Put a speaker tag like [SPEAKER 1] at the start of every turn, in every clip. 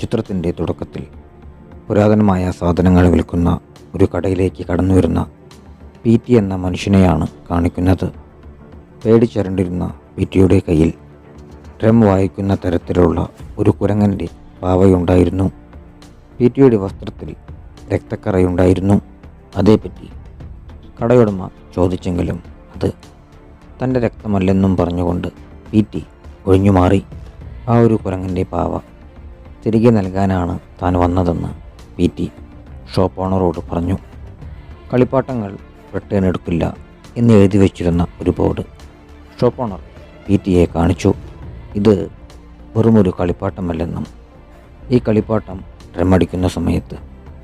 [SPEAKER 1] ചിത്രത്തിന്റെ തുടക്കത്തിൽ പുരാതനമായ സാധനങ്ങൾ വിൽക്കുന്ന ഒരു കടയിലേക്ക് കടന്നു വരുന്ന പി ടി എന്ന മനുഷ്യനെയാണ് കാണിക്കുന്നത്. പേടിച്ചരണ്ടിരുന്ന പി ടിയുടെ കയ്യിൽ ഡ്രം വായിക്കുന്ന തരത്തിലുള്ള ഒരു കുരങ്ങന്റെ പാവയുണ്ടായിരുന്നു. പി ടിയുടെ വസ്ത്രത്തിൽ രക്തക്കറയുണ്ടായിരുന്നു. അതേപ്പറ്റി കടയുടമ ചോദിച്ചെങ്കിലും അത് തന്റെ രക്തമല്ലെന്നും പറഞ്ഞുകൊണ്ട് പി ടി ഒഴിഞ്ഞുമാറി. ആ ഒരു കുരങ്ങന്റെ പാവ തിരികെ നൽകാനാണ് താൻ വന്നതെന്ന് പി ടി ഷോപ്പ് ഓണറോട് പറഞ്ഞു. കളിപ്പാട്ടങ്ങൾ റിട്ടേൺ എടുക്കില്ല എന്ന് എഴുതി വച്ചിരുന്ന ഒരു ബോർഡ് ഷോപ്പ് ഓണർ പി ടിയെ കാണിച്ചു. ഇത് വെറുമൊരു കളിപ്പാട്ടമല്ലെന്നും ഈ കളിപ്പാട്ടം ഡ്രമടിക്കുന്ന സമയത്ത്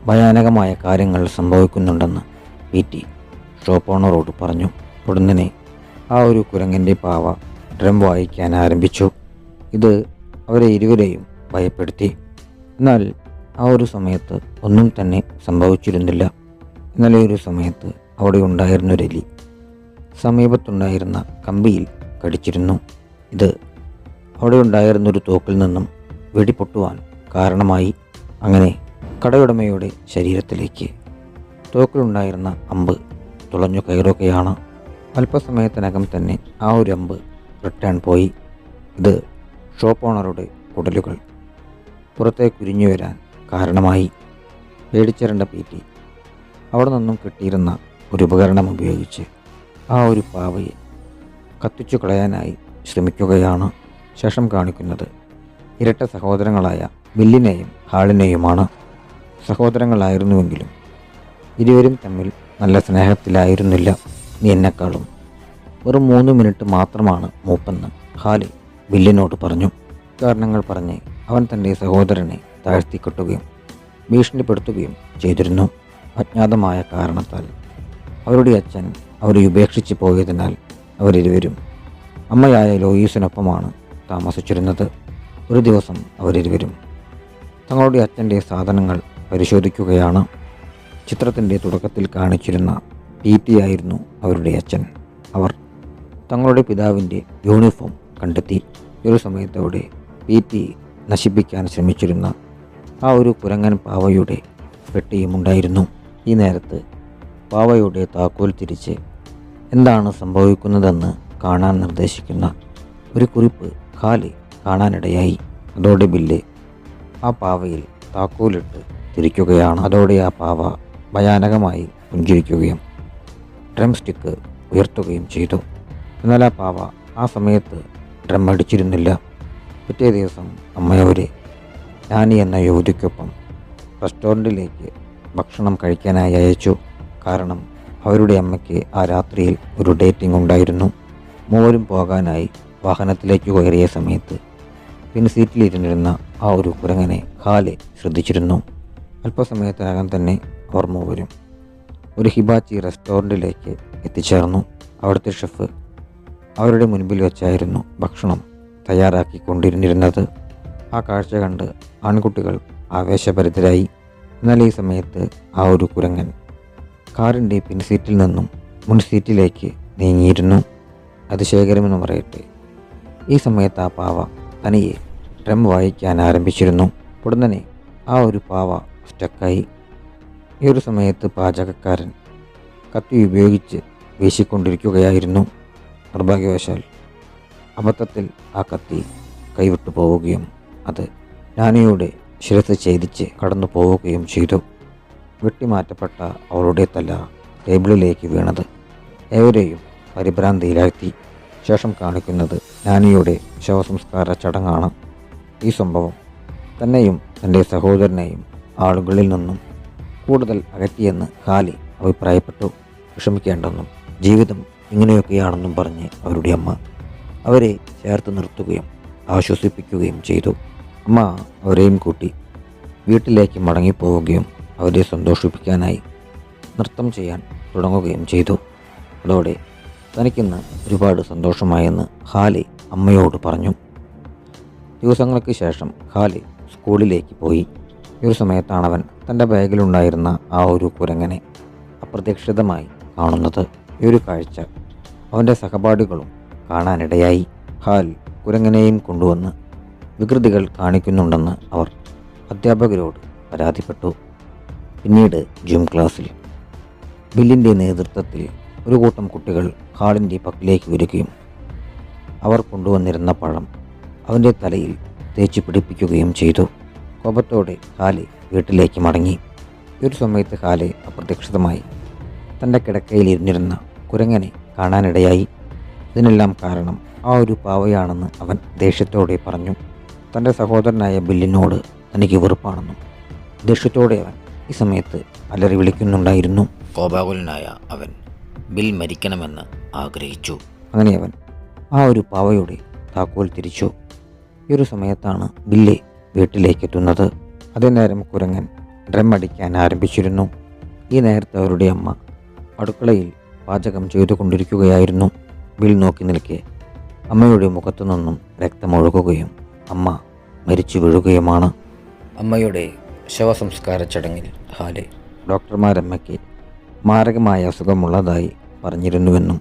[SPEAKER 1] ഭയാനകമായ കാര്യങ്ങൾ സംഭവിക്കുന്നുണ്ടെന്ന് പി ടി ഷോപ്പ് ഓണറോട് പറഞ്ഞു. ഉടനെ ആ ഒരു കുരങ്ങന്റെ പാവ ഡ്രം വായിക്കാൻ ആരംഭിച്ചു. ഇത് അവരെ ഇരുവരെയും ഭയപ്പെടുത്തി. എന്നാൽ ആ ഒരു സമയത്ത് ഒന്നും തന്നെ സംഭവിച്ചിരുന്നില്ല. ഇന്നലെ ഒരു സമയത്ത് അവിടെ എലി സമീപത്തുണ്ടായിരുന്ന കമ്പിയിൽ കടിച്ചിരുന്നു. ഇത് അവിടെ ഉണ്ടായിരുന്നൊരു തോക്കിൽ നിന്നും വെടിപൊട്ടുവാൻ കാരണമായി. അങ്ങനെ കടയുടമയുടെ ശരീരത്തിലേക്ക് തോക്കിലുണ്ടായിരുന്ന അമ്പ് തുളഞ്ഞു കയറുകയാണ്. അല്പസമയത്തിനകം തന്നെ ആ ഒരു അമ്പ് റിട്ടേൺ പോയി. ഇത് ഷോപ്പ് ഓണറുടെ കുടലുകൾ പുറത്തേക്ക് ഉരിഞ്ഞു വരാൻ കാരണമായി. പേടിച്ചിരണ്ട പി ടി അവിടെ നിന്നും കിട്ടിയിരുന്ന ഒരു ഉപകരണം ഉപയോഗിച്ച് ആ ഒരു പാവയെ കത്തിച്ചു കളയാനായി ശ്രമിക്കുകയാണ് ശേഷം കാണിക്കുന്നത്. ഇരട്ട സഹോദരങ്ങളായ ബില്ലിനെയും ഹാളിനെയുമാണ്. സഹോദരങ്ങളായിരുന്നുവെങ്കിലും ഇരുവരും തമ്മിൽ നല്ല സ്നേഹത്തിലായിരുന്നില്ല. നീ എന്നെക്കാളും വെറും മൂന്ന് മിനിറ്റ് മാത്രമാണ് മൂപ്പെന്ന് ഹാലി ബില്ലിനോട് പറഞ്ഞു. കാരണങ്ങൾ പറഞ്ഞ് അവൻ തന്റെ സഹോദരനെ താഴ്ത്തിക്കെട്ടുകയും ഭീഷണിപ്പെടുത്തുകയും ചെയ്തിരുന്നു. അജ്ഞാതമായ കാരണത്താൽ. അവരുടെ അച്ഛൻ അവരെ ഉപേക്ഷിച്ച് പോയതിനാൽ അവരിരുവരും അമ്മയായ ലോയീസിനൊപ്പമാണ് താമസിച്ചിരുന്നത്. ഒരു ദിവസം അവരിരുവരും. തങ്ങളുടെ അച്ഛന്റെ സാധനങ്ങൾ പരിശോധിക്കുകയാണ്. ചിത്രത്തിന്റെ തുടക്കത്തിൽ കാണിച്ചിരുന്ന പി ടി ആയിരുന്നു അവരുടെ അച്ഛൻ. അവർ തങ്ങളുടെ പിതാവിന്റെ യൂണിഫോം കണ്ടെത്തി. ഒരു സമയത്തവിടെ പി ടി നശിപ്പിക്കാൻ ശ്രമിച്ചിരുന്ന ആ ഒരു കുരങ്ങൻ പാവയുടെ പെട്ടിയും ഉണ്ടായിരുന്നു. ഈ നേരത്ത് പാവയുടെ താക്കോൽ തിരിച്ച് എന്താണ് സംഭവിക്കുന്നതെന്ന് കാണാൻ നിർദ്ദേശിക്കുന്ന ഒരു കുറിപ്പ് കാൽ കാണാനിടയായി. അതോടെ ബില്ല് ആ പാവയിൽ താക്കോലിട്ട് തിരിക്കുകയാണ്. അതോടെ ആ പാവ ഭയാനകമായി പുഞ്ചിരിക്കുകയും ഡ്രം സ്റ്റിക്ക് ഉയർത്തുകയും ചെയ്തു. എന്നാൽ ആ പാവ ആ സമയത്ത് ഡ്രം അടിച്ചിരുന്നില്ല പിറ്റേ ദിവസം അമ്മയോര് ഞാനി എന്ന യുവതിക്കൊപ്പം റെസ്റ്റോറന്റിലേക്ക് ഭക്ഷണം കഴിക്കാനായി അയച്ചു. കാരണം അവരുടെ അമ്മയ്ക്ക് ആ രാത്രിയിൽ ഒരു ഡേറ്റിംഗ് ഉണ്ടായിരുന്നു. മൂവരും പോകാനായി വാഹനത്തിലേക്ക് കയറിയ സമയത്ത് പിന്നെ പിൻസീറ്റിലിരുന്നിരുന്ന ആ ഒരു കുരങ്ങനെ ഖാലെ ശ്രദ്ധിച്ചിരുന്നു. അല്പസമയത്തിനകം തന്നെ അവർ മൂവരും ഒരു ഹിബാച്ചി റെസ്റ്റോറന്റിലേക്ക് എത്തിച്ചേർന്നു. അവിടുത്തെ ഷെഫ് അവരുടെ മുൻപിൽ വെച്ചായിരുന്നു ഭക്ഷണം തയ്യാറാക്കിക്കൊണ്ടിരുന്നിരുന്നത്. ആ കാഴ്ച കണ്ട് ആൺകുട്ടികൾ ആവേശഭരിതരായി. എന്നാൽ ഈ സമയത്ത് ആ ഒരു കുരങ്ങൻ കാറിന്റെ പിൻസീറ്റിൽ നിന്നും മുൻ സീറ്റിലേക്ക് നീങ്ങിയിരുന്നു. അത് ശേഖരമെന്ന് പറയട്ടെ. ഈ സമയത്ത് ആ പാവ തനിയെ ഡ്രം വായിക്കാൻ ആരംഭിച്ചിരുന്നു. ഉടനെ ആ ഒരു പാവ സ്റ്റക്കായി. ഈ ഒരു സമയത്ത് പാചകക്കാരൻ കത്തി ഉപയോഗിച്ച് വീശിക്കൊണ്ടിരിക്കുകയായിരുന്നു. നിർഭാഗ്യവശാൽ അബദ്ധത്തിൽ ആ കത്തി കൈവിട്ടു പോവുകയും അത് നാനിയുടെ ശിരസ് ഛേദിച്ച് കടന്നു പോവുകയും ചെയ്തു. വെട്ടിമാറ്റപ്പെട്ട അവളുടെ തല ടേബിളിലേക്ക് വീണത് ഏവരെയും പരിഭ്രാന്തിയിലാഴ്ത്തി. ശേഷം കാണിക്കുന്നത് നാനിയുടെ ശവസംസ്കാര ചടങ്ങാണ്. ഈ സംഭവം തന്നെയും തന്റെ സഹോദരനെയും ആളുകളിൽ നിന്നും കൂടുതൽ അകറ്റിയെന്ന് ഖാലി അഭിപ്രായപ്പെട്ടു. വിഷമിക്കേണ്ടെന്നും ജീവിതം ഇങ്ങനെയൊക്കെയാണെന്നും പറഞ്ഞ് അവരുടെ അമ്മ അവരെ ചേർത്ത് നിർത്തുകയും ആശ്വസിപ്പിക്കുകയും ചെയ്തു. അമ്മ അവരെയും കൂട്ടി വീട്ടിലേക്ക് മടങ്ങിപ്പോവുകയും അവരെ സന്തോഷിപ്പിക്കാനായി നൃത്തം ചെയ്യാൻ തുടങ്ങുകയും ചെയ്തു. അതോടെ തനിക്കിന്ന് ഒരുപാട് സന്തോഷമായെന്ന് ഹാലി അമ്മയോട് പറഞ്ഞു. ദിവസങ്ങൾക്ക് ശേഷം ഹാലി സ്കൂളിലേക്ക് പോയി. ഈ ഒരു സമയത്താണ് അവൻ തന്റെ ബാഗിലുണ്ടായിരുന്ന ആ ഒരു കുരങ്ങനെ അപ്രതീക്ഷിതമായി കാണുന്നത്. ഈ ഒരു കാഴ്ച അവന്റെ സഹപാഠികളും കാണാനിടയായി. ഹാൽ കുരങ്ങനെയും കൊണ്ടുവന്ന് വികൃതികൾ കാണിക്കുന്നുണ്ടെന്ന് അവർ അധ്യാപകരോട് പരാതിപ്പെട്ടു. പിന്നീട് ജിം ക്ലാസ്സിൽ ബില്ലിന്റെ നേതൃത്വത്തിൽ ഒരു കൂട്ടം കുട്ടികൾ ഹാളിന്റെ പക്കിലേക്ക് വരികയും അവർ കൊണ്ടുവന്നിരുന്ന പഴം അവന്റെ തലയിൽ തേച്ച് പിടിപ്പിക്കുകയും ചെയ്തു. കോപത്തോടെ ഹാലെ വീട്ടിലേക്ക് മടങ്ങി. ഒരു സമയത്ത് ഹാലെ അപ്രതീക്ഷിതമായി തന്റെ കിടക്കയിൽ ഇരുന്നിരുന്ന കുരങ്ങനെ കാണാനിടയായി. ഇതിനെല്ലാം കാരണം ആ ഒരു പാവയാണെന്ന് അവൻ ദേഷ്യത്തോടെ പറഞ്ഞു. തന്റെ സഹോദരനായ ബില്ലിനോട് തനിക്ക് വെറുപ്പാണെന്നും ദേഷ്യത്തോടെ അവൻ ഈ സമയത്ത് അലറി വിളിക്കുന്നുണ്ടായിരുന്നു. കോപാകുലനായ അവൻ ബിൽ മരിക്കണമെന്ന് ആഗ്രഹിച്ചു. അങ്ങനെ അവൻ ആ ഒരു പാവയുടെ താക്കോൽ തിരിച്ചു. ഈ ഒരു സമയത്താണ് ബില്ല് വീട്ടിലേക്ക് എത്തുന്നത് അതേ നേരം കുരങ്ങൻ ഡ്രം അടിക്കാൻ ആരംഭിച്ചിരുന്നു. ഈ നേരത്തെ അവരുടെ അമ്മ അടുക്കളയിൽ പാചകം ചെയ്തുകൊണ്ടിരിക്കുകയായിരുന്നു. ബിൽ നോക്കി നിൽക്കെ. അമ്മയുടെ മുഖത്തു നിന്നും രക്തമൊഴുകുകയും അമ്മ മരിച്ചു വീഴുകയുമാണ്. അമ്മയുടെ ശവസംസ്കാര ചടങ്ങിൽ ഹാലെ. ഡോക്ടർമാരമ്മയ്ക്ക് മാരകമായ അസുഖമുള്ളതായി പറഞ്ഞിരുന്നുവെന്നും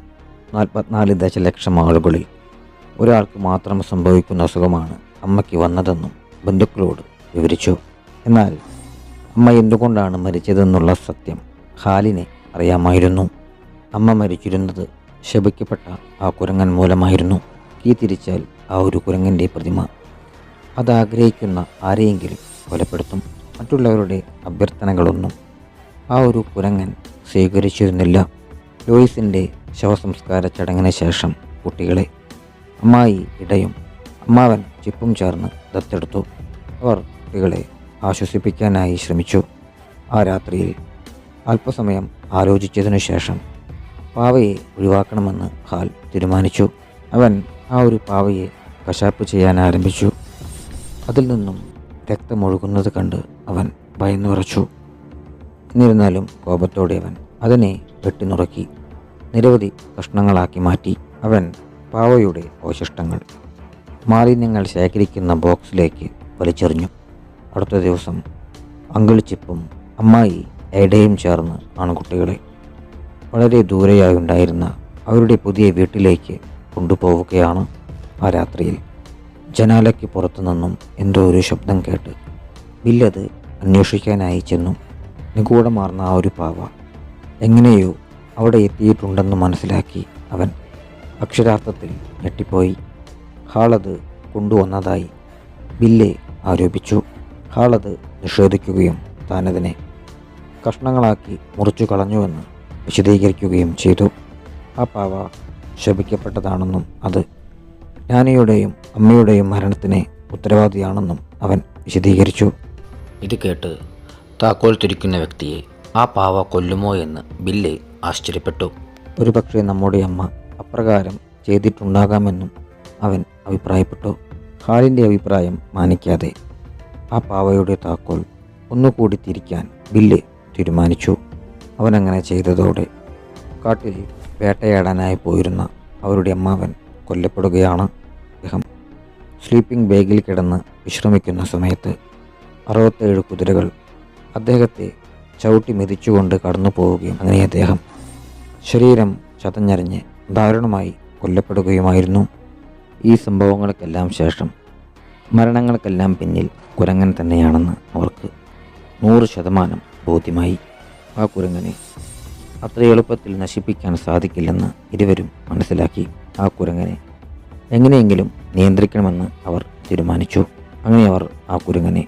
[SPEAKER 1] നാൽപ്പത്തിനാല് ദശലക്ഷം ആളുകളിൽ ഒരാൾക്ക് മാത്രം സംഭവിക്കുന്ന അസുഖമാണ് അമ്മയ്ക്ക് വന്നതെന്നും ബന്ധുക്കളോട് വിവരിച്ചു. എന്നാൽ അമ്മ എന്തുകൊണ്ടാണ് മരിച്ചതെന്നുള്ള സത്യം ഹാലിനെ അറിയാമായിരുന്നു. അമ്മ മരിച്ചിരുന്നത് ശപിക്കപ്പെട്ട ആ കുരങ്ങൻ മൂലമായിരുന്നു കീ തിരിച്ചാൽ ആ ഒരു കുരങ്ങന്റെ പ്രതിമ. അതാഗ്രഹിക്കുന്ന ആരെയെങ്കിലും കൊലപ്പെടുത്തും. മറ്റുള്ളവരുടെ അഭ്യർത്ഥനകളൊന്നും ആ ഒരു കുരങ്ങൻ സ്വീകരിച്ചിരുന്നില്ല. ലോയിസിന്റെ ശവസംസ്കാര ചടങ്ങിന് ശേഷം കുട്ടികളെ അമ്മായി ഇടയും അമ്മാവൻ ചിപ്പും ചേർന്ന് ദത്തെടുത്തു. അവർ കുട്ടികളെ ആശ്വസിപ്പിക്കാനായി ശ്രമിച്ചു. ആ രാത്രിയിൽ അല്പസമയം ആലോചിച്ചതിനു ശേഷം പാവയെ ഒഴിവാക്കണമെന്ന് ഹാൽ തീരുമാനിച്ചു. അവൻ ആ ഒരു പാവയെ കശാപ്പ് ചെയ്യാൻ ആരംഭിച്ചു. അതിൽ നിന്നും രക്തമൊഴുകുന്നത് കണ്ട് അവൻ ഭയന്നുറച്ചു എന്നിരുന്നാലും കോപത്തോടെ അവൻ അതിനെ വെട്ടിനുറക്കി നിരവധി കഷ്ണങ്ങളാക്കി മാറ്റി. അവൻ പാവയുടെ അവശിഷ്ടങ്ങൾ മാലിന്യങ്ങൾ ശേഖരിക്കുന്ന ബോക്സിലേക്ക് വലിച്ചെറിഞ്ഞു. അടുത്ത ദിവസം അങ്കിൾ ചിപ്പും അമ്മായി ഏടയും ചേർന്ന് ആൺകുട്ടികളെ വളരെ ദൂരെയായി ഉണ്ടായിരുന്ന അവരുടെ പുതിയ വീട്ടിലേക്ക് കൊണ്ടുപോവുകയാണ് ആ രാത്രിയിൽ. ജനാലയ്ക്ക് പുറത്തുനിന്നും എന്തോ ഒരു ശബ്ദം കേട്ട് ബില്ലത് അന്വേഷിക്കാനായി ചെന്നു. നിഗൂഢമാർന്ന ആ ഒരു പാവ എങ്ങനെയോ അവിടെ എത്തിയിട്ടുണ്ടെന്ന് മനസ്സിലാക്കി അവൻ അക്ഷരാർത്ഥത്തിൽ ഞെട്ടിപ്പോയി. ഹാളത് കൊണ്ടുവന്നതായി ബില്ലെ ആരോപിച്ചു. ഹാളത് നിഷേധിക്കുകയും താനതിനെ കഷ്ണങ്ങളാക്കി മുറിച്ചു കളഞ്ഞുവെന്ന് വിശദീകരിക്കുകയും ചെയ്തു. ആ പാവ ശപിക്കപ്പെട്ടതാണെന്നും അത് ജ്ഞാനിയുടെയും അമ്മയുടെയും മരണത്തിന് ഉത്തരവാദിയാണെന്നും അവൻ വിശദീകരിച്ചു. ഇത് കേട്ട് താക്കോൽ തിരിക്കുന്ന വ്യക്തിയെ ആ പാവ കൊല്ലുമോ എന്ന് ബില്ല് ആശ്ചര്യപ്പെട്ടു. ഒരുപക്ഷെ നമ്മുടെ അമ്മ അപ്രകാരം ചെയ്തിട്ടുണ്ടാകാമെന്നും അവൻ അഭിപ്രായപ്പെട്ടു. ഹാലിന്റെ അഭിപ്രായം മാനിക്കാതെ ആ പാവയുടെ താക്കോൽ ഒന്നുകൂടി തിരിക്കാൻ ബില്ല് തീരുമാനിച്ചു. അവനങ്ങനെ ചെയ്തതോടെ കാട്ടിൽ വേട്ടയാടാനായി പോയിരുന്ന അവരുടെ അമ്മാവൻ കൊല്ലപ്പെടുകയാണ്. അദ്ദേഹം സ്ലീപ്പിംഗ് ബാഗിൽ കിടന്ന് വിശ്രമിക്കുന്ന സമയത്ത് അറുപത്തേഴ് കുതിരകൾ അദ്ദേഹത്തെ ചവിട്ടി മെതിച്ചുകൊണ്ട് കടന്നു പോവുകയും അങ്ങനെ അദ്ദേഹം ശരീരം ചതഞ്ഞറിഞ്ഞ് ദാരുണമായി കൊല്ലപ്പെടുകയുമായിരുന്നു. ഈ സംഭവങ്ങൾക്കെല്ലാം ശേഷം മരണങ്ങൾക്കെല്ലാം പിന്നിൽ കുരങ്ങൻ തന്നെയാണെന്ന് അവർക്ക് നൂറ് ശതമാനം ബോധ്യമായി. ആ കുരങ്ങനെ അത്ര എളുപ്പത്തിൽ നശിപ്പിക്കാൻ സാധിക്കില്ലെന്ന് ഇരുവരും മനസ്സിലാക്കി. ആ കുരങ്ങനെ എങ്ങനെയെങ്കിലും നിയന്ത്രിക്കണമെന്ന് അവർ തീരുമാനിച്ചു. അങ്ങനെ അവർ ആ കുരങ്ങനെ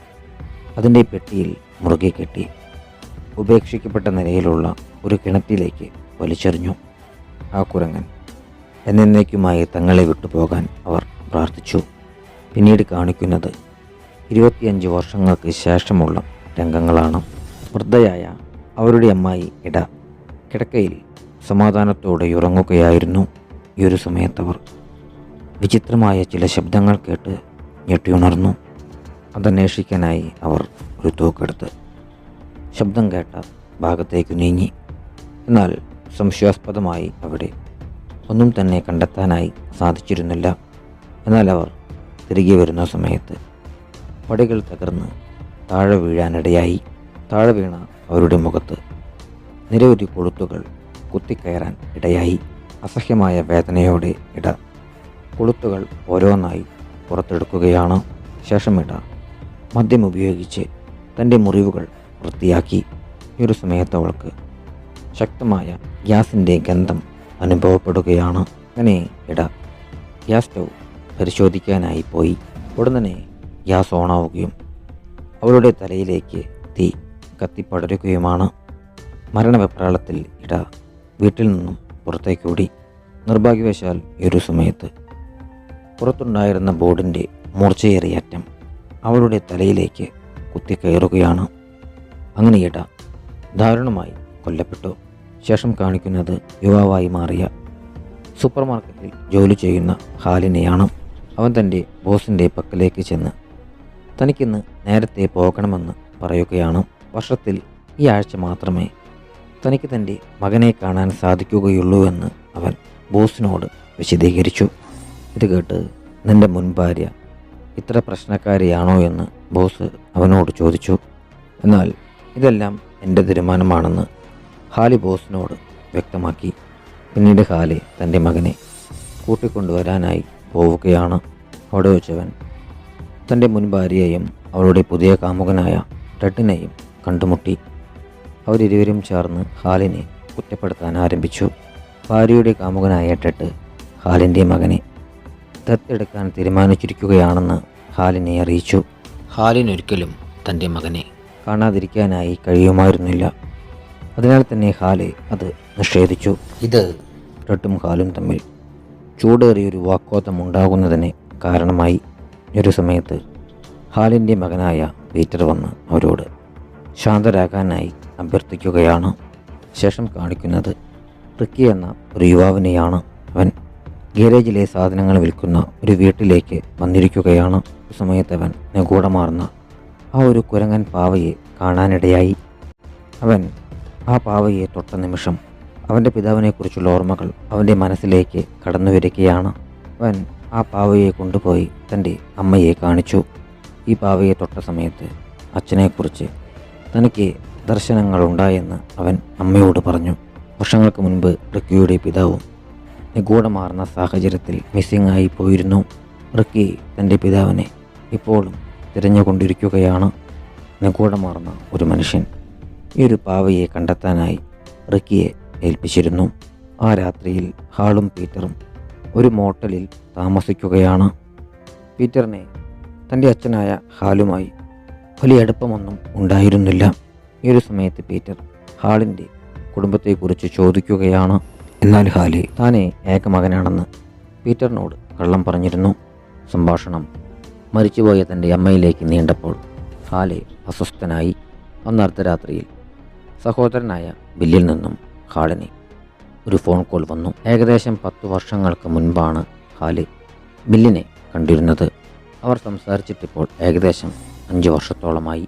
[SPEAKER 1] അതിന്റെ പെട്ടിയിൽ മുറുകെ കെട്ടി ഉപേക്ഷിക്കപ്പെട്ട നിലയിലുള്ള ഒരു കിണറ്റിലേക്ക് വലിച്ചെറിഞ്ഞു. ആ കുരങ്ങൻ എന്നേക്കുമായി തങ്ങളെ വിട്ടുപോകാൻ അവർ പ്രാർത്ഥിച്ചു. പിന്നീട് കാണിക്കുന്നത് ഇരുപത്തിയഞ്ച് വർഷങ്ങൾക്ക് ശേഷമുള്ള രംഗങ്ങളാണ്. വൃദ്ധയായ അവരുടെ അമ്മായി ഇട. കിടക്കയിൽ സമാധാനത്തോടെ ഉറങ്ങുകയായിരുന്നു ഈ ഒരു സമയത്തവർ വിചിത്രമായ ചില ശബ്ദങ്ങൾ കേട്ട് ഞെട്ടിയുണർന്നു. അതന്വേഷിക്കാനായി അവർ ഒരു തോക്കെടുത്ത് ശബ്ദം കേട്ട ഭാഗത്തേക്ക് നീങ്ങി. എന്നാൽ സംശയാസ്പദമായി അവിടെ ഒന്നും തന്നെ കണ്ടെത്താനായി സാധിച്ചിരുന്നില്ല. എന്നാൽ അവർ തിരികെ വരുന്ന സമയത്ത് പടികൾ തകർന്ന് താഴെ വീഴാനിടയായി. താഴെ വീണ അവരുടെ മുഖത്ത് നിരവധി കൊളുത്തുകൾ കുത്തിക്കയറാൻ ഇടയായി. അസഹ്യമായ വേദനയോടെ ഇട. കൊളുത്തുകൾ ഓരോന്നായി പുറത്തെടുക്കുകയാണ്. ശേഷം ഇട മദ്യം ഉപയോഗിച്ച് തന്റെ മുറിവുകൾ വൃത്തിയാക്കി. ഈ ഒരു സമയത്ത് അവൾക്ക് ശക്തമായ ഗ്യാസിന്റെ ഗന്ധം അനുഭവപ്പെടുകയാണ്. അങ്ങനെ ഇട. ഗ്യാസ് സ്റ്റൗ പരിശോധിക്കാനായി പോയി. ഉടൻ തന്നെ ഗ്യാസ് ഓണാവുകയും അവളുടെ തലയിലേക്ക് തീ കത്തിപ്പടരുകയുമാണ്. മരണവെപ്രാളത്തിൽ ഇട വീട്ടിൽ നിന്നും പുറത്തേക്കോടി. നിർഭാഗ്യവശാൽ ഒരു സമയത്ത് പുറത്തുണ്ടായിരുന്ന ബോർഡിന്റെ മൂർച്ചയേറിയറ്റം അവളുടെ തലയിലേക്ക് കുത്തിക്കയറുകയാണ്. അങ്ങനെ ഇട ദാരുണമായി കൊല്ലപ്പെട്ടു. ശേഷം കാണിക്കുന്നത് യുവാവായി മാറിയ സൂപ്പർ മാർക്കറ്റിൽ ജോലി ചെയ്യുന്ന ഹാലിനെയാണ്. അവൻ തന്റെ ബോസിന്റെ പക്കലേക്ക് ചെന്ന് തനിക്കിന്ന് നേരത്തെ പോകണമെന്ന് പറയുകയാണ്. വർഷത്തിൽ ഈ ആഴ്ച മാത്രമേ തനിക്ക് തന്റെ മകനെ കാണാൻ സാധിക്കുകയുള്ളൂ എന്ന് അവൻ ബോസിനോട് വിശദീകരിച്ചു. ഇത് കേട്ട് നിന്റെ മുൻ ഭാര്യ ഇത്ര പ്രശ്നക്കാരിയാണോ എന്ന് ബോസ് അവനോട് ചോദിച്ചു. എന്നാൽ ഇതെല്ലാം എന്റെ തീരുമാനമാണെന്ന് ഹാലി ബോസിനോട് വ്യക്തമാക്കി. പിന്നീട് ഹാലി തന്റെ മകനെ കൂട്ടിക്കൊണ്ടുവരാനായി പോവുകയാണ്. അവിടെ വെച്ചവൻ തന്റെ മുൻ ഭാര്യയെയും അവളുടെ പുതിയ കാമുകനായ ടെഡിനെയും കണ്ടുമുട്ടി. അവരിരുവരും ചേർന്ന് ഹാലിനെ കുറ്റപ്പെടുത്താൻ ആരംഭിച്ചു. ഭാര്യയുടെ കാമുകനായ ടെട്ട് ഹാലിന്റെ മകനെ ദത്തെടുക്കാൻ തീരുമാനിച്ചിരിക്കുകയാണെന്ന് ഹാലിനെ അറിയിച്ചു. ഹാലിനൊരിക്കലും തന്റെ മകനെ കാണാതിരിക്കാനായി കഴിയുമായിരുന്നില്ല. അതിനാൽ തന്നെ ഹാലെ അത് നിഷേധിച്ചു. ഇത് ടെട്ടും ഹാലും തമ്മിൽ ചൂടേറിയൊരു വാക്കോത്തം ഉണ്ടാകുന്നതിന് കാരണമായി. ഒരു സമയത്ത് ഹാലിന്റെ മകനായ പീറ്റർ വന്ന് അവരോട് ശാന്തരാകാനായി അഭ്യർത്ഥിക്കുകയാണ്. ശേഷം കാണിക്കുന്നത് റിക്കി എന്ന ഒരു യുവാവിനെയാണ്. അവൻ ഗാരേജിലെ സാധനങ്ങൾ വിൽക്കുന്ന ഒരു വീട്ടിലേക്ക് വന്നിരിക്കുകയാണ്. സമയത്ത് അവൻ നിഗൂഢമാർന്ന ആ ഒരു കുരങ്ങൻ പാവയെ കാണാനിടയായി. അവൻ ആ പാവയെ തൊട്ട നിമിഷം അവന്റെ പിതാവിനെക്കുറിച്ചുള്ള ഓർമ്മകൾ അവന്റെ മനസ്സിലേക്ക് കടന്നു വരികയാണ്. അവൻ ആ പാവയെ കൊണ്ടുപോയി തന്റെ അമ്മയെ കാണിച്ചു. ഈ പാവയെ തൊട്ട സമയത്ത് അച്ഛനെക്കുറിച്ച് തനിക്ക് ദർശനങ്ങളുണ്ടായെന്ന് അവൻ അമ്മയോട് പറഞ്ഞു. വർഷങ്ങൾക്ക് മുൻപ് റിക്കിയുടെ പിതാവും നിഗൂഢമാർന്ന സാഹചര്യത്തിൽ മിസ്സിംഗ് ആയി പോയിരുന്നു. റിക്കി തന്റെ പിതാവിനെ ഇപ്പോഴും തിരഞ്ഞുകൊണ്ടിരിക്കുകയാണ്. നിഗൂഢമാർന്ന ഒരു മനുഷ്യൻ. ഈ ഒരു പാവയെ കണ്ടെത്താനായി റിക്കിയെ ഏൽപ്പിച്ചിരുന്നു. ആ രാത്രിയിൽ ഹാളും പീറ്ററും ഒരു മോട്ടലിൽ താമസിക്കുകയാണ്. പീറ്ററിനെ തന്റെ അച്ഛനായ ഹാലുമായി വലിയ അടുപ്പമൊന്നും ഉണ്ടായിരുന്നില്ല. ഈ ഒരു സമയത്ത് പീറ്റർ ഹാളിന്റെ കുടുംബത്തെക്കുറിച്ച് ചോദിക്കുകയാണ്. എന്നാൽ ഹാലി താനെ ഏകമകനാണെന്ന് പീറ്ററിനോട് കള്ളം പറഞ്ഞിരുന്നു. സംഭാഷണം മരിച്ചുപോയ തന്റെ അമ്മയിലേക്ക് നീണ്ടപ്പോൾ ഹാലെ അസ്വസ്ഥനായി അന്ന് അർദ്ധരാത്രിയിൽ സഹോദരനായ ബില്ലിൽ നിന്നും ഹാളിന് ഒരു ഫോൺ കോൾ വന്നു. ഏകദേശം പത്ത് വർഷങ്ങൾക്ക് മുൻപാണ് ഹാലെ ബില്ലിനെ കണ്ടിരുന്നത്. അവർ സംസാരിച്ചിട്ടിപ്പോൾ ഏകദേശം അഞ്ച് വർഷത്തോളമായി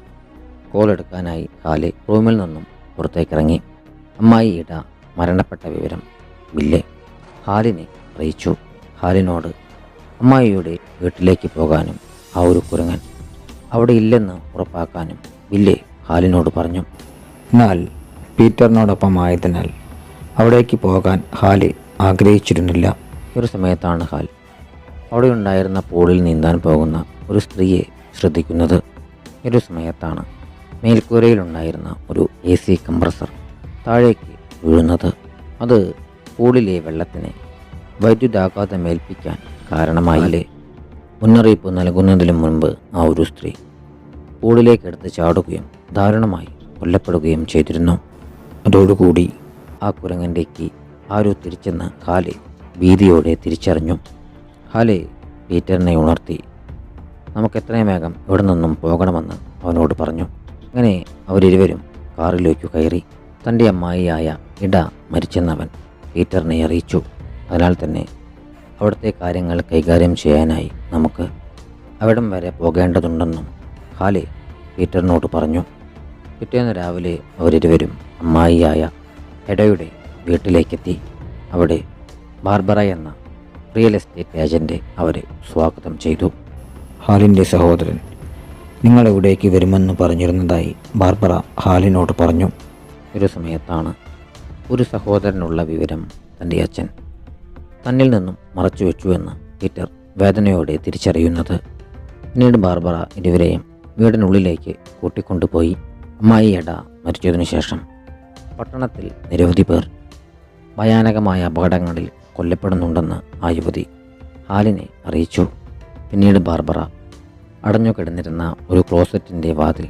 [SPEAKER 1] കോൾ എടുക്കാനായി ഹാലെ റൂമിൽ നിന്നും പുറത്തേക്കിറങ്ങി. അമ്മായി ഇട മരണപ്പെട്ട വിവരം ബില്ലെ ഹാലിനെ അറിയിച്ചു. ഹാലിനോട് അമ്മായിയുടെ വീട്ടിലേക്ക് പോകാനും ആ ഒരു കുരങ്ങൻ അവിടെ ഇല്ലെന്ന് ഉറപ്പാക്കാനും ബില്ലെ ഹാലിനോട് പറഞ്ഞു. എന്നാൽ പീറ്ററിനോടൊപ്പമായതിനാൽ അവിടേക്ക് പോകാൻ ഹാൽ ആഗ്രഹിച്ചിരുന്നില്ല. ഒരു സമയത്താണ് ഹാൽ. അവിടെ ഉണ്ടായിരുന്ന പൂളിൽ നീന്താൻ പോകുന്ന ഒരു സ്ത്രീയെ ശ്രദ്ധിക്കുന്നത് ഒരു സമയത്താണ്. മേൽക്കൂരയിലുണ്ടായിരുന്ന ഒരു എ സി കംപ്രസർ താഴേക്ക് വീഴുന്നത്. അത് പൂളിലെ വെള്ളത്തിനെ വൈദ്യുതാഘാതം ഏൽപ്പിക്കാൻ കാരണമായില്ലേ? മുന്നറിയിപ്പ് നൽകുന്നതിന് മുൻപ് ആ ഒരു സ്ത്രീ പൂളിലേക്ക് എടുത്ത് ചാടുകയും ദാരുണമായി കൊല്ലപ്പെടുകയും ചെയ്തിരുന്നു. അതോടുകൂടി ആ കുരങ്ങന്റെക്ക് ആരോ തിരിച്ചെന്ന് ഹാലെ ഭീതിയോടെ തിരിച്ചറിഞ്ഞു. ഹാലെ പീറ്ററിനെ ഉണർത്തി നമുക്ക് എത്രയും വേഗം ഇവിടെ നിന്നും പോകണമെന്ന് അവനോട് പറഞ്ഞു. അങ്ങനെ അവരിരുവരും കാറിലേക്ക് കയറി തന്റെ അമ്മായിയായ ഇട മരിച്ചെന്നവൻ പീറ്ററിനെ അറിയിച്ചു. അതിനാൽ തന്നെ അവിടുത്തെ കാര്യങ്ങൾ കൈകാര്യം ചെയ്യാനായി നമുക്ക് അവിടം വരെ പോകേണ്ടതുണ്ടെന്നും ഹാലെ പീറ്ററിനോട് പറഞ്ഞു. പിറ്റേന്ന് രാവിലെ അവരിരുവരും അമ്മായിയായ എടയുടെ വീട്ടിലേക്കെത്തി. അവിടെ ബാർബറ എന്ന റിയൽ എസ്റ്റേറ്റ് ഏജന്റ് അവരെ സ്വാഗതം ചെയ്തു. ഹാലിന്റെ സഹോദരൻ നിങ്ങൾ എവിടേക്ക് വരുമെന്ന് പറഞ്ഞിരുന്നതായി ബാർബറ ഹാലിനോട് പറഞ്ഞു. ഒരു സമയത്താണ് ഒരു സഹോദരനുള്ള വിവരം തന്റെ അച്ഛൻ തന്നിൽ നിന്നും മറച്ചു വെച്ചുവെന്ന് പീറ്റർ വേദനയോടെ തിരിച്ചറിയുന്നത്. പിന്നീട് ബാർബറ ഇരുവരെയും വീടിനുള്ളിലേക്ക് കൂട്ടിക്കൊണ്ടുപോയി. അമ്മായി എട മരിച്ചതിനു ശേഷം പട്ടണത്തിൽ നിരവധി പേർ ഭയാനകമായ അപകടങ്ങളിൽ കൊല്ലപ്പെടുന്നുണ്ടെന്ന് ആ യുവതി ഹാലിനെ അറിയിച്ചു. പിന്നീട് ബാർബറ അടഞ്ഞു കിടന്നിരുന്ന ഒരു ക്ലോസറ്റിന്റെ വാതിൽ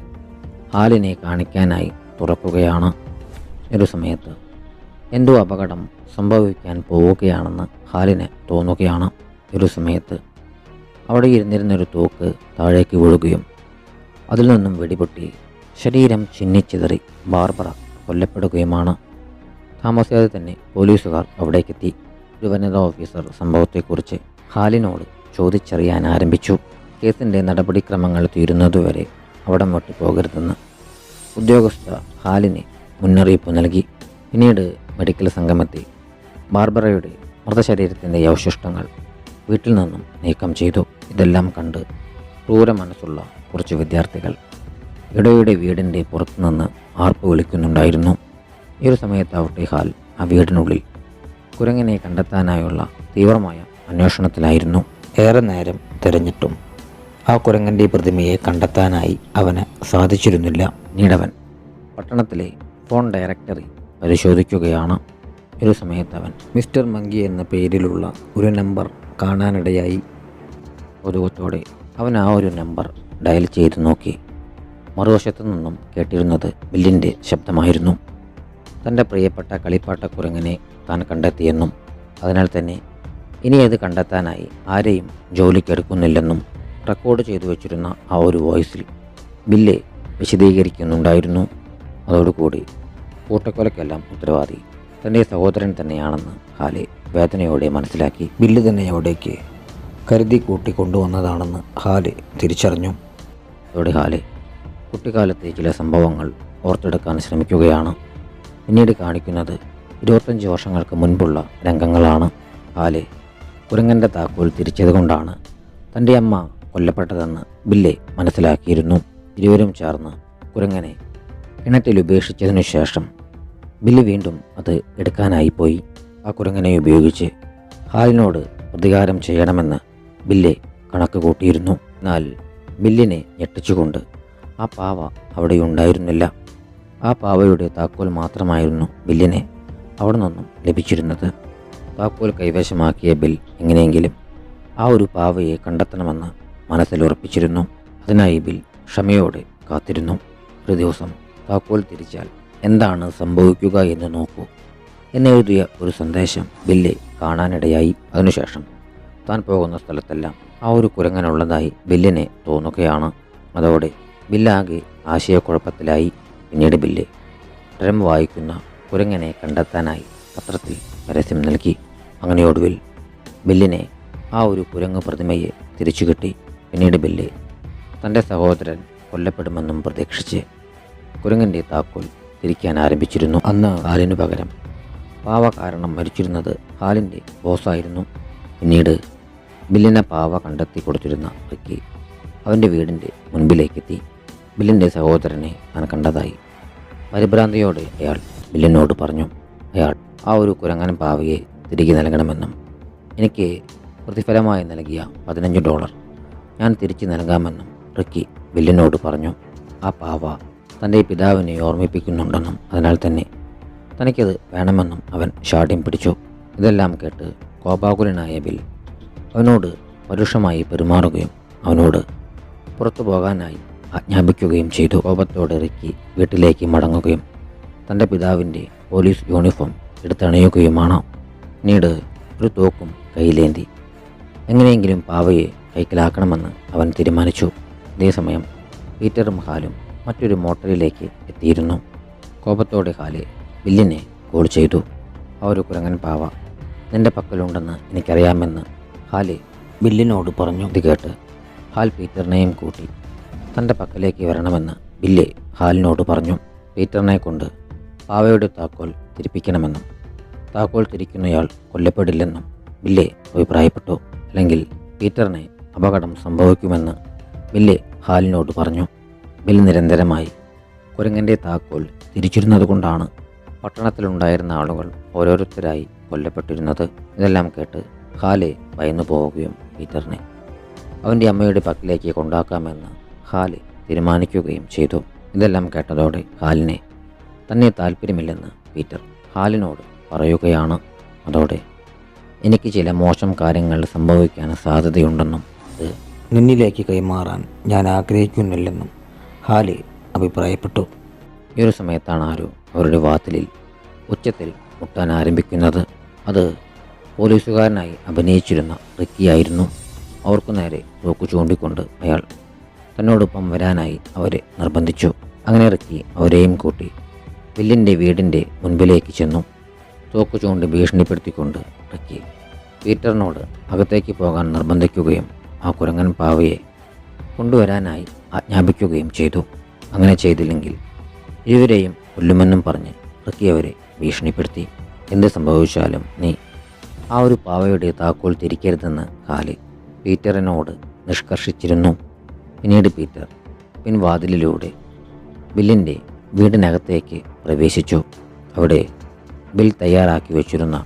[SPEAKER 1] ഹാലിനെ കാണിക്കാനായി തുറക്കുകയാണ് ഒരു സമയത്ത്. എന്തോ അപകടം സംഭവിക്കാൻ പോവുകയാണെന്ന് ഹാലിന് തോന്നുകയാണ് ഒരു സമയത്ത്. അവിടെ ഇരുന്നിരുന്നൊരു തോക്ക് താഴേക്ക് വീഴുകയും അതിൽ നിന്നും വെടിപൊട്ടി ശരീരം ചിന്നിച്ചിതറി ബാർബറ കൊല്ലപ്പെടുകയുമാണ്. താമസിയാതെ തന്നെ പോലീസുകാർ അവിടേക്കെത്തി. ഒരു വനിതാ ഓഫീസർ സംഭവത്തെക്കുറിച്ച് ഹാലിനോട് ചോദിച്ചറിയാൻ ആരംഭിച്ചു. കേസിന്റെ നടപടിക്രമങ്ങൾ തീരുന്നതുവരെ അവിടം വിട്ടു പോകരുതെന്ന് ഉദ്യോഗസ്ഥ ഹാലിന് മുന്നറിയിപ്പ് നൽകി. പിന്നീട് മെഡിക്കൽ സംഘമെത്തി ബാർബറയുടെ മൃതശരീരത്തിന്റെ അവശിഷ്ടങ്ങൾ വീട്ടിൽ നിന്നും നീക്കം ചെയ്തു. ഇതെല്ലാം കണ്ട് ക്രൂര മനസ്സുള്ള കുറച്ച് വിദ്യാർത്ഥികൾ ഇടയുടെ വീടിന്റെ പുറത്തുനിന്ന് ആർപ്പ് വിളിക്കുന്നുണ്ടായിരുന്നു. ഈ ഒരു സമയത്താവട്ടെ ഹാൽ ആ വീടിനുള്ളിൽ കുരങ്ങിനെ കണ്ടെത്താനായുള്ള തീവ്രമായ അന്വേഷണത്തിലായിരുന്നു. ഏറെ നേരം തിരഞ്ഞിട്ടും ആ കുരങ്ങന്റെ പ്രതിമയെ കണ്ടെത്താനായി അവന് സാധിച്ചിരുന്നില്ല നീടവൻ. പട്ടണത്തിലെ ഫോൺ ഡയറക്ടറി പരിശോധിക്കുകയാണ്. ഒരു സമയത്ത് അവൻ മിസ്റ്റർ മങ്കി എന്ന പേരിലുള്ള ഒരു നമ്പർ കാണാനിടയായി. കൗതുകത്തോടെ അവൻ ആ ഒരു നമ്പർ ഡയൽ ചെയ്ത് നോക്കി. മറുവശത്തു നിന്നും കേട്ടിരുന്നത് ബില്ലിന്റെ ശബ്ദമായിരുന്നു. തന്റെ പ്രിയപ്പെട്ട കളിപ്പാട്ട കുരങ്ങനെ താൻ കണ്ടെത്തിയെന്നും അതിനാൽ തന്നെ ഇനി അത് കണ്ടെത്താനായി ആരെയും ജോലിക്കെടുക്കുന്നില്ലെന്നും റെക്കോർഡ് ചെയ്തു വച്ചിരുന്ന ആ ഒരു വോയിസിൽ ബില്ല് വിശദീകരിക്കുന്നുണ്ടായിരുന്നു. അതോടുകൂടി കൂട്ടക്കൊലക്കെല്ലാം ഉത്തരവാദി. തന്റെ സഹോദരൻ തന്നെയാണെന്ന് ഹാലെ വേദനയോടെ മനസ്സിലാക്കി. ബില്ല് തന്നെ അവിടേക്ക് കരുതി കൂട്ടി കൊണ്ടുവന്നതാണെന്ന് ഹാലെ തിരിച്ചറിഞ്ഞു. അതോടെ ഹാലെ കുട്ടിക്കാലത്തെ ചില സംഭവങ്ങൾ ഓർത്തെടുക്കാൻ ശ്രമിക്കുകയാണ്. പിന്നീട് കാണിക്കുന്നത് ഇരുപത്തഞ്ച് വർഷങ്ങൾക്ക് മുൻപുള്ള രംഗങ്ങളാണ് ഹാലെ കുരങ്ങന്റെ താക്കോൽ തിരിച്ചതുകൊണ്ടാണ് തന്റെ അമ്മ കൊല്ലപ്പെട്ടതെന്ന് ബില്ലെ മനസ്സിലാക്കിയിരുന്നു. ഇരുവരും ചേർന്ന് കുരങ്ങനെ കിണറ്റിൽ ഉപേക്ഷിച്ചതിനു ശേഷം ബില്ല് വീണ്ടും അത് എടുക്കാനായി പോയി. ആ കുരങ്ങനെ ഉപയോഗിച്ച് ഹാലിനോട് പ്രതികാരം ചെയ്യണമെന്ന് ബില്ലെ കണക്ക് കൂട്ടിയിരുന്നു. എന്നാൽ ബില്ലിനെ ഞെട്ടിച്ചുകൊണ്ട് ആ പാവ അവിടെ ഉണ്ടായിരുന്നില്ല ആ പാവയുടെ താക്കോൽ മാത്രമായിരുന്നു ബില്ലിനെ അവിടെ നിന്നും ലഭിച്ചിരുന്നത്. താക്കോൽ കൈവശമാക്കിയ ബിൽ എങ്ങനെയെങ്കിലും ആ ഒരു പാവയെ കണ്ടെത്തണമെന്ന് മനസ്സിൽ ഉറപ്പിച്ചിരുന്നു. അതിനായി ബിൽ ക്ഷമയോടെ കാത്തിരുന്നു. ഒരു ദിവസം താക്കോൽ തിരിച്ചാൽ എന്താണ് സംഭവിക്കുക എന്ന് നോക്കൂ. എന്നെഴുതിയ ഒരു സന്ദേശം ബില്ലെ കാണാനിടയായി. അതിനുശേഷം താൻ പോകുന്ന സ്ഥലത്തെല്ലാം ആ ഒരു കുരങ്ങനുള്ളതായി ബില്ലിനെ തോന്നുകയാണ്. അതോടെ ബില്ലാകെ ആശയക്കുഴപ്പത്തിലായി. പിന്നീട് ബില്ല് ഡ്രം വായിക്കുന്ന കുരങ്ങനെ കണ്ടെത്താനായി പത്രത്തിൽ പരസ്യം നൽകി. അങ്ങനെ ഒടുവിൽ ബില്ലിനെ ആ ഒരു കുരങ്ങ് പ്രതിമയെ തിരിച്ചു കിട്ടി പിന്നീട് ബില്ല് തന്റെ സഹോദരൻ കൊല്ലപ്പെടുമെന്നും പ്രതീക്ഷിച്ച് കുരങ്ങന്റെ താക്കോൽ തിരിക്കാൻ ആരംഭിച്ചിരുന്നു. അന്ന് ഹാലിനു പകരം പാവ കാരണം മരിച്ചിരുന്നത് ഹാലിന്റെ ബോസായിരുന്നു. പിന്നീട് ബില്ലിനെ പാവ കണ്ടെത്തി കൊടുത്തിരുന്ന റിക്കി അവന്റെ വീടിന്റെ മുൻപിലേക്കെത്തി. ബില്ലിന്റെ സഹോദരനെ താൻ കണ്ടതായി പരിഭ്രാന്തിയോടെ അയാൾ ബില്ലിനോട് പറഞ്ഞു അയാൾ ആ ഒരു കുരങ്ങൻ പാവയെ തിരികെ നൽകണമെന്നും എനിക്ക് പ്രതിഫലമായി നൽകിയ പതിനഞ്ച് ഡോളർ ഞാൻ തിരിച്ചു നൽകാമെന്നും റിക്കി ബില്ലിനോട് പറഞ്ഞു. ആ പാവ തന്റെ പിതാവിനെ ഓർമ്മിപ്പിക്കുന്നുണ്ടെന്നും അതിനാൽ തന്നെ തനിക്കത് വേണമെന്നും അവൻ ഷാഠ്യം പിടിച്ചു. ഇതെല്ലാം കേട്ട് കോപാകുലനായ ബിൽ അവനോട് പരുഷമായി പെരുമാറുകയും അവനോട് പുറത്തു പോകാനായി ആജ്ഞാപിക്കുകയും ചെയ്തു. കോപത്തോടെ റിക്കി വീട്ടിലേക്ക് മടങ്ങുകയും തന്റെ പിതാവിന്റെ പോലീസ് യൂണിഫോം എടുത്തണിയുകയുമാണ്. പിന്നീട് ഒരു തോക്കും കയ്യിലേന്തി. എങ്ങനെയെങ്കിലും പാവയെ കൈക്കലാക്കണമെന്ന് അവൻ തീരുമാനിച്ചു. അതേസമയം പീറ്ററും ഹാലും മറ്റൊരു മോട്ടറിലേക്ക് എത്തിയിരുന്നു. കോപത്തോടെ ഹാലെ ബില്ലിനെ കോൾ ചെയ്തു. ആ ഒരു കുരങ്ങൻ പാവ നിന്റെ പക്കലുണ്ടെന്ന് എനിക്കറിയാമെന്ന് ഹാലെ ബില്ലിനോട് പറഞ്ഞു. ഇത് കേട്ട് ഹാൽ പീറ്ററിനെയും കൂട്ടി തന്റെ പക്കലേക്ക് വരണമെന്ന് ബില്ലെ ഹാലിനോട് പറഞ്ഞു. പീറ്ററിനെ കൊണ്ട് പാവയുടെ താക്കോൽ തിരിപ്പിക്കണമെന്നും താക്കോൽ തിരിക്കുന്നയാൾ കൊല്ലപ്പെടില്ലെന്നും ബില്ലെ അഭിപ്രായപ്പെട്ടു. അല്ലെങ്കിൽ പീറ്ററിനെ അപകടം സംഭവിക്കുമെന്ന് ബില്ലെ ഹാലിനോട് പറഞ്ഞു. ബിൽ നിരന്തരമായി കുരങ്ങന്റെ താക്കോൽ തിരിച്ചിരുന്നതുകൊണ്ടാണ് പട്ടണത്തിലുണ്ടായിരുന്ന ആളുകൾ ഓരോരുത്തരായി കൊല്ലപ്പെട്ടിരുന്നത്. ഇതെല്ലാം കേട്ട് ഹാലെ ഭയന്നു പോവുകയും പീറ്ററിനെ അവന്റെ അമ്മയുടെ പക്കലേക്ക് കൊണ്ടാക്കാമെന്ന് ഹാലെ തീരുമാനിക്കുകയും ചെയ്തു. ഇതെല്ലാം കേട്ടതോടെ ഹാലിനെ തന്നെ താല്പര്യമില്ലെന്ന് പീറ്റർ ഹാലിനോട് പറയുകയാണ് അതോടെ. എനിക്ക് ചില മോശം കാര്യങ്ങൾ സംഭവിക്കാൻ സാധ്യതയുണ്ടെന്നും അത്
[SPEAKER 2] നിന്നിലേക്ക് കൈമാറാൻ ഞാൻ ആഗ്രഹിക്കുന്നില്ലെന്നും ഹാലി അഭിപ്രായപ്പെട്ടു.
[SPEAKER 1] ഈ ഒരു സമയത്താണ് ആരോ അവരുടെ വാതിലിൽ ഉച്ചത്തിൽ മുട്ടാൻ ആരംഭിക്കുന്നത്. അത് പോലീസുകാരനായി അഭിനയിച്ചിരുന്ന റിക്കിയായിരുന്നു. അവർക്കു നേരെ തോക്ക് ചൂണ്ടിക്കൊണ്ട് അയാൾ തന്നോടൊപ്പം വരാനായി അവരെ നിർബന്ധിച്ചു. അങ്ങനെ റിക്കി അവരെയും കൂട്ടി വില്ലിന്റെ വീടിന്റെ മുൻപിലേക്ക് ചെന്നു. തോക്ക് ചൂണ്ടി ഭീഷണിപ്പെടുത്തിക്കൊണ്ട് ഇറക്കി പീറ്ററിനോട് അകത്തേക്ക് പോകാൻ നിർബന്ധിക്കുകയും ആ കുരങ്ങൻ പാവയെ കൊണ്ടുവരാനായി ആജ്ഞാപിക്കുകയും ചെയ്തു. അങ്ങനെ ചെയ്തില്ലെങ്കിൽ ഇരുവരെയും കൊല്ലുമെന്നും പറഞ്ഞ് ഇറക്കിയവരെ അവരെ ഭീഷണിപ്പെടുത്തി. എന്ത് സംഭവിച്ചാലും നീ ആ ഒരു പാവയുടെ താക്കോൽ തിരിക്കരുതെന്ന് കാലി പീറ്ററിനോട് നിഷ്കർഷിച്ചിരുന്നു. പിന്നീട് പീറ്റർ പിൻവാതിലിലൂടെ ബില്ലിന്റെ വീടിനകത്തേക്ക് പ്രവേശിച്ചു. അവിടെ ബിൽ തയ്യാറാക്കി വെച്ചിരുന്ന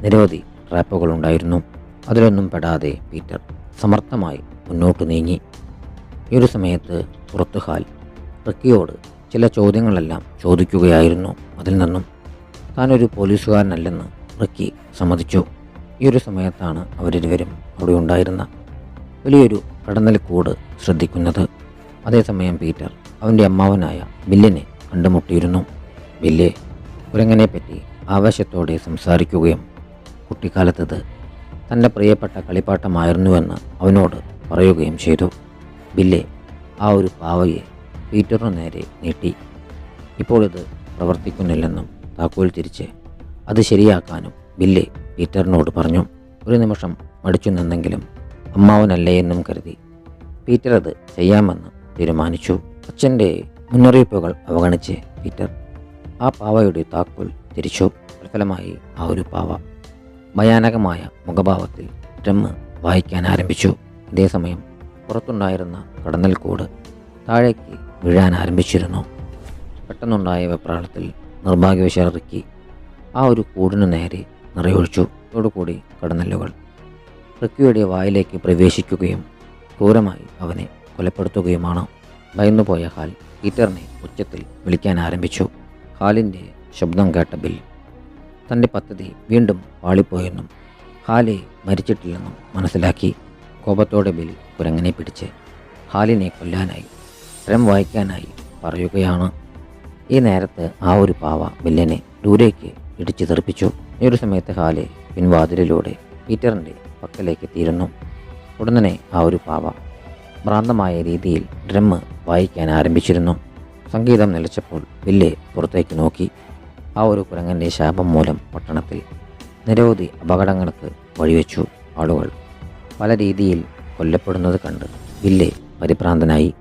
[SPEAKER 1] നിരവധി ട്രാപ്പുകളുണ്ടായിരുന്നു. അതിലൊന്നും പെടാതെ പീറ്റർ സമർത്ഥമായി മുന്നോട്ട് നീങ്ങി. ഈ ഒരു സമയത്ത് പുറത്തു ഹാൽ റിക്കിയോട് ചില ചോദ്യങ്ങളെല്ലാം ചോദിക്കുകയായിരുന്നു അതിൽ നിന്നും. താനൊരു പോലീസുകാരനല്ലെന്ന് റിക്കി സമ്മതിച്ചു. ഈ ഒരു സമയത്താണ് അവരിരുവരും അവിടെ ഉണ്ടായിരുന്ന വലിയൊരു കടന്നൽ കൂട് ശ്രദ്ധിക്കുന്നത്. അതേസമയം പീറ്റർ അവന്റെ അമ്മാവനായ ബില്ലിനെ കണ്ടുമുട്ടിയിരുന്നു. ബില്ലെ കുരങ്ങനെപ്പറ്റി ആവേശത്തോടെ സംസാരിക്കുകയും കുട്ടിക്കാലത്തത് തന്റെ പ്രിയപ്പെട്ട കളിപ്പാട്ടമായിരുന്നുവെന്ന് അവനോട് പറയുകയും ചെയ്തു. ബില്ലെ ആ ഒരു പാവയെ പീറ്ററിനു നേരെ നീട്ടി. ഇപ്പോൾ ഇത് പ്രവർത്തിക്കുന്നില്ലെന്നും താക്കോൽ തിരിച്ച് അത് ശരിയാക്കാനും ബില്ലെ പീറ്ററിനോട് പറഞ്ഞു. ഒരു നിമിഷം മടിച്ചു നിന്നെങ്കിലും അമ്മാവനല്ലേ എന്നും കരുതി പീറ്റർ അത് ചെയ്യാമെന്ന് തീരുമാനിച്ചു. അച്ഛന്റെ മുന്നറിയിപ്പുകൾ അവഗണിച്ച് പീറ്റർ ആ പാവയുടെ താക്കോൽ തിരിച്ചു തൽഫലമായി ആ ഒരു പാവ ഭയാനകമായ മുഖഭാവത്തിൽ ഡ്രമ്മ് വായിക്കാൻ ആരംഭിച്ചു. അതേസമയം പുറത്തുണ്ടായിരുന്ന കടന്നൽ കൂട് താഴേക്ക് വീഴാൻ ആരംഭിച്ചിരുന്നു. പെട്ടെന്നുണ്ടായ വെപ്രാളത്തിൽ നിർഭാഗ്യവശാൽ ആ ഒരു കൂടിനു നേരെ നിറയൊഴിച്ചു. അതോടുകൂടി കടന്നലുകൾ റിക്കിയുടെ വായിലേക്ക് പ്രവേശിക്കുകയും ക്രൂരമായി അവനെ കൊലപ്പെടുത്തുകയുമാണ്. ഭയന്നുപോയ ഹാൽ പീറ്ററിനെ ഉച്ചത്തിൽ വിളിക്കാൻ ആരംഭിച്ചു. ഹാലിന്റെ ശബ്ദം കേട്ട ബിൽ തന്റെ പദ്ധതി വീണ്ടും പാളിപ്പോയെന്നും ഹാലി മരിച്ചിട്ടില്ലെന്നും മനസ്സിലാക്കി കോപത്തോടെ ബിൽ കുരങ്ങനെ പിടിച്ച് ഹാലിനെ കൊല്ലാനായി രം വായിക്കാനായി പറയുകയാണ്. ഈ നേരത്ത് ആ ഒരു പാവ ബില്ലിനെ ദൂരേക്ക് ഇടിച്ചു തെറിപ്പിച്ചു. ഈ ഒരു സമയത്ത് ഹാലി പിൻവാതിലിലൂടെ പീറ്ററിന്റെ പക്കലേക്ക് എത്തിയിരുന്നു. ഉടനെ ആ ഒരു പാവ ഭ്രാന്തമായ രീതിയിൽ ഡ്രമ്മ് വായിക്കാൻ ആരംഭിച്ചിരുന്നു. സംഗീതം നിലച്ചപ്പോൾ ബില്ലെ പുറത്തേക്ക് നോക്കി. ആ ഒരു കുരങ്ങന്റെ ശാപം മൂലം പട്ടണത്തിൽ നിരവധി അപകടങ്ങൾക്ക് വഴിവെച്ചു ആളുകൾ. പല രീതിയിൽ കൊല്ലപ്പെടുന്നത് കണ്ട് വില്ലെ പരിഭ്രാന്തനായി.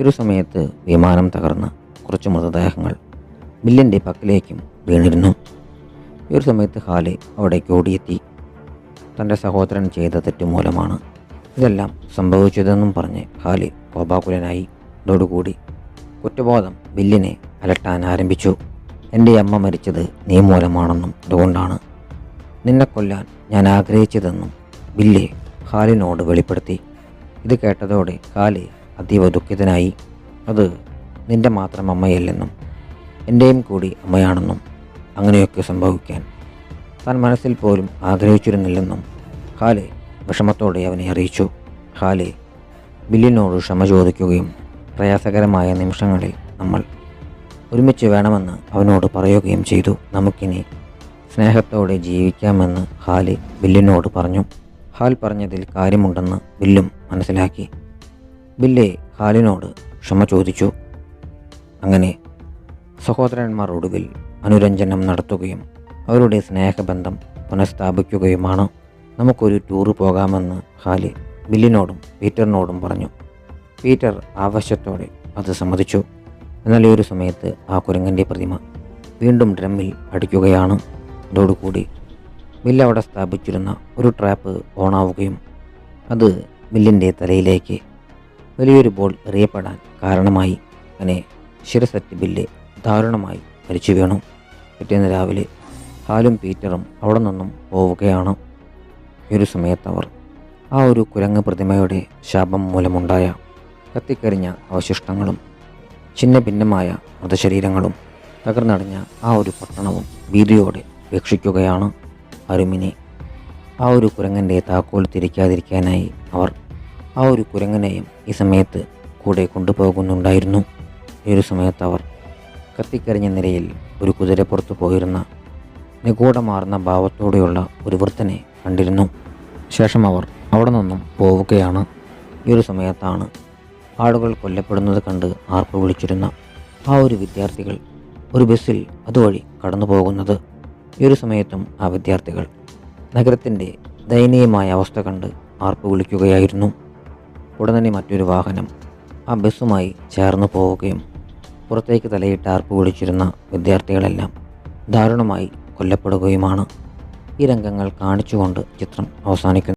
[SPEAKER 1] ഒരു സമയത്ത് വിമാനം തകർന്ന് കുറച്ച് മൃതദേഹങ്ങൾ ബില്ലിന്റെ പക്കലേക്കും വീണിരുന്നു. ഒരു സമയത്ത് ഹാലെ അവിടേക്ക് ഓടിയെത്തി. തന്റെ സഹോദരൻ ചെയ്ത തെറ്റുമൂലമാണ് ഇതെല്ലാം സംഭവിച്ചതെന്നും പറഞ്ഞ് ഹാലെ കോപാകുലനായി. ഇതോടുകൂടി കുറ്റബോധം ബില്ലിനെ അലട്ടാൻ ആരംഭിച്ചു. എന്റെ അമ്മ മരിച്ചത് നീ മൂലമാണെന്നും അതുകൊണ്ടാണ്. നിന്നെ കൊല്ലാൻ ഞാൻ ആഗ്രഹിച്ചതെന്നും ബില്ലെ ഹാലിനോട് വെളിപ്പെടുത്തി. ഇത് കേട്ടതോടെ ഹാലി അതീവ ദുഃഖിതനായി. അത് നിന്റെ മാത്രം അമ്മയല്ലെന്നും എന്റെയും കൂടി അമ്മയാണെന്നും അങ്ങനെയൊക്കെ സംഭവിക്കാൻ താൻ മനസ്സിൽ പോലും ആഗ്രഹിച്ചിരുന്നില്ലെന്നും ഹാലെ വിഷമത്തോടെ അവനെ അറിയിച്ചു. ഹാലെ ബില്ലിനോട് ക്ഷമ ചോദിക്കുകയും പ്രയാസകരമായ നിമിഷങ്ങളിൽ നമ്മൾ ഒരുമിച്ച് വേണമെന്ന് അവനോട് പറയുകയും ചെയ്തു. നമുക്കിനി സ്നേഹത്തോടെ ജീവിക്കാമെന്ന് ഹാൽ ബില്ലിനോട് പറഞ്ഞു. ഹാൽ പറഞ്ഞതിൽ കാര്യമുണ്ടെന്ന് ബില്ലും മനസ്സിലാക്കി. ബില്ലെ ഹാലിനോട് ക്ഷമ ചോദിച്ചു. അങ്ങനെ സഹോദരന്മാർ ഒടുവിൽ അനുരഞ്ജനം നടത്തുകയും അവരുടെ സ്നേഹബന്ധം പുനഃസ്ഥാപിക്കുകയുമാണ്. നമുക്കൊരു ടൂറ് പോകാമെന്ന് ഹാൽ ബില്ലിനോടും പീറ്ററിനോടും പറഞ്ഞു. പീറ്റർ ആവശ്യത്തോടെ അത് സമ്മതിച്ചു. എന്നാൽ ഈ ഒരു സമയത്ത് ആ കുരങ്ങന്റെ പ്രതിമ വീണ്ടും ഡ്രമ്മിൽ അടിക്കുകയാണ്. അതോടുകൂടി ബില്ല് അവിടെ സ്ഥാപിച്ചിരുന്ന ഒരു ട്രാപ്പ് ഓണാവുകയും അത് ബില്ലിന്റെ തലയിലേക്ക് വലിയൊരു ബോൾ എറിയപ്പെടാൻ കാരണമായി. അങ്ങനെ ശിരസറ്റ് ബില്ല് ദാരുണമായി മരിച്ചു വീണു. പിറ്റേന്ന് രാവിലെ ഹാലും പീറ്ററും അവിടെ നിന്നും പോവുകയാണ്. ഈ ഒരു സമയത്ത് അവർ ആ ഒരു കുരങ്ങ് പ്രതിമയുടെ ശാപം മൂലമുണ്ടായ കത്തിക്കരിഞ്ഞ അവശിഷ്ടങ്ങളും ഛിന്ന ഭിന്നമായ മൃതശരീരങ്ങളും തകർന്നടഞ്ഞ ആ ഒരു പട്ടണവും ഭീതിയോടെ വീക്ഷിക്കുകയാണ് അരുമിനെ. ആ ഒരു കുരങ്ങന്റെ താക്കോൽ തിരിക്കാതിരിക്കാനായി അവർ ആ ഒരു കുരങ്ങനെയും ഈ സമയത്ത് കൂടെ കൊണ്ടുപോകുന്നുണ്ടായിരുന്നു. ഈ ഒരു സമയത്ത് അവർ കത്തിക്കരിഞ്ഞ നിലയിൽ ഒരു കുതിരപ്പുറത്ത് പോയിരുന്ന നിഗൂഢമാർന്ന ഭാവത്തോടെയുള്ള ഒരു വൃത്തനെ കണ്ടിരുന്നു. ശേഷം അവർ അവിടെ നിന്നും പോവുകയാണ്. ഈ ഒരു സമയത്താണ് ആളുകൾ കൊല്ലപ്പെടുന്നത് കണ്ട് ആർപ്പ് വിളിച്ചിരുന്ന ആ ഒരു വിദ്യാർത്ഥികൾ ഒരു ബസ്സിൽ അതുവഴി കടന്നു പോകുന്നത്. ഈ ഒരു സമയത്തും ആ വിദ്യാർത്ഥികൾ നഗരത്തിന്റെ ദയനീയമായ അവസ്ഥ കണ്ട് ആർപ്പ് വിളിക്കുകയായിരുന്നു. ഉടനെ മറ്റൊരു വാഹനം ആ ബസ്സുമായി ചേർന്ന് പോവുകയും പുറത്തേക്ക് തലയിട്ട് ആർപ്പ് വിളിച്ചിരുന്ന വിദ്യാർത്ഥികളെല്ലാം ദാരുണമായി കൊല്ലപ്പെടുകയുമാണ്. ഈ രംഗങ്ങൾ കാണിച്ചുകൊണ്ട് ചിത്രം അവസാനിക്കുന്നു.